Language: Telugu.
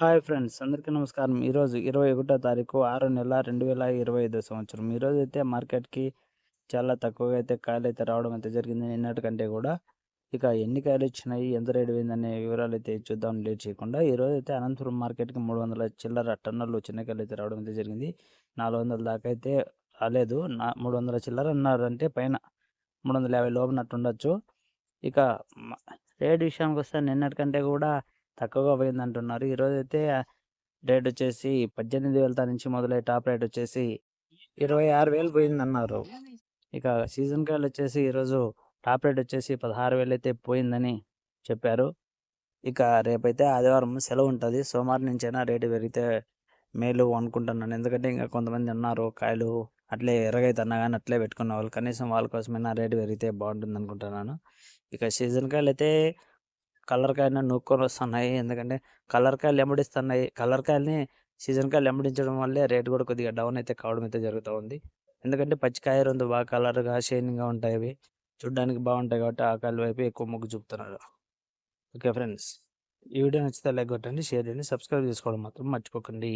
హాయ్ ఫ్రెండ్స్ అందరికీ నమస్కారం. ఈరోజు ఇరవై ఒకటో తారీఖు ఆరు నెల రెండు వేల ఇరవై ఐదో సంవత్సరం. ఈరోజు అయితే మార్కెట్కి చాలా తక్కువగా అయితే కాయలు అయితే రావడం అయితే జరిగింది. నిన్నటి కంటే కూడా ఇక ఎన్ని కాయలు వచ్చినాయి ఎంత రేటు పోయిందనే వివరాలు అయితే చూద్దాం. లేట్ చేయకుండా ఈరోజు అయితే అనంతపురం మార్కెట్కి మూడు వందల చిల్లర టన్నులు చిన్నకాయలు అయితే రావడం అయితే జరిగింది. నాలుగు వందల దాకా అయితే రాలేదు. నా మూడు వందల చిల్లర అన్నారంటే పైన మూడు వందల యాభై లోపునట్టు ఉండొచ్చు. ఇక రేటు విషయానికి వస్తే నిన్నటి కంటే కూడా తక్కువగా పోయింది అంటున్నారు ఈరోజు అయితే రేట్ వచ్చేసి పద్దెనిమిది వేల నుంచి మొదలై టాప్ రేట్ వచ్చేసి ఇరవై ఆరు వేలు పోయింది అన్నారు ఇక సీజన్ కాయలు వచ్చేసి ఈరోజు టాప్ రేట్ వచ్చేసి పదహారు వేలు అయితే పోయిందని చెప్పారు. ఇక రేపైతే ఆదివారం సెలవు ఉంటుంది. సోమవారం నుంచైనా రేటు పెరిగితే మేలు అనుకుంటున్నాను. ఎందుకంటే ఇంకా కొంతమంది ఉన్నారు కాయలు అట్లే ఎర్రగైతే అన్నా కానీ అట్లే పెట్టుకున్న వాళ్ళు. కనీసం వాళ్ళ కోసమైనా రేటు పెరిగితే బాగుంటుంది అనుకుంటున్నాను ఇక సీజన్ కాయలు అయితే కలర్ కాయలు నూక్కొని వస్తున్నాయి ఎందుకంటే కలర్ కాయలు ఎంబడిస్తున్నాయి కలర్ కాయల్ని సీజన్ కాయలు ఎంబడించడం వల్లే రేట్ కూడా కొద్దిగా డౌన్ అయితే కావడం అయితే జరుగుతూ ఉంది. ఎందుకంటే పచ్చికాయ రెండు బాగా కలర్గా షైనింగ్గా ఉంటాయి అవి. చూడడానికి బాగుంటాయి కాబట్టి ఆ కాయల వైపు ఎక్కువ మొగ్గు చూపుతున్నారు. ఓకే ఫ్రెండ్స్ ఈ వీడియో నచ్చితే లైక్ కొట్టండి షేర్ చేయండి సబ్స్క్రైబ్ చేసుకోవడం మాత్రం మర్చిపోకండి.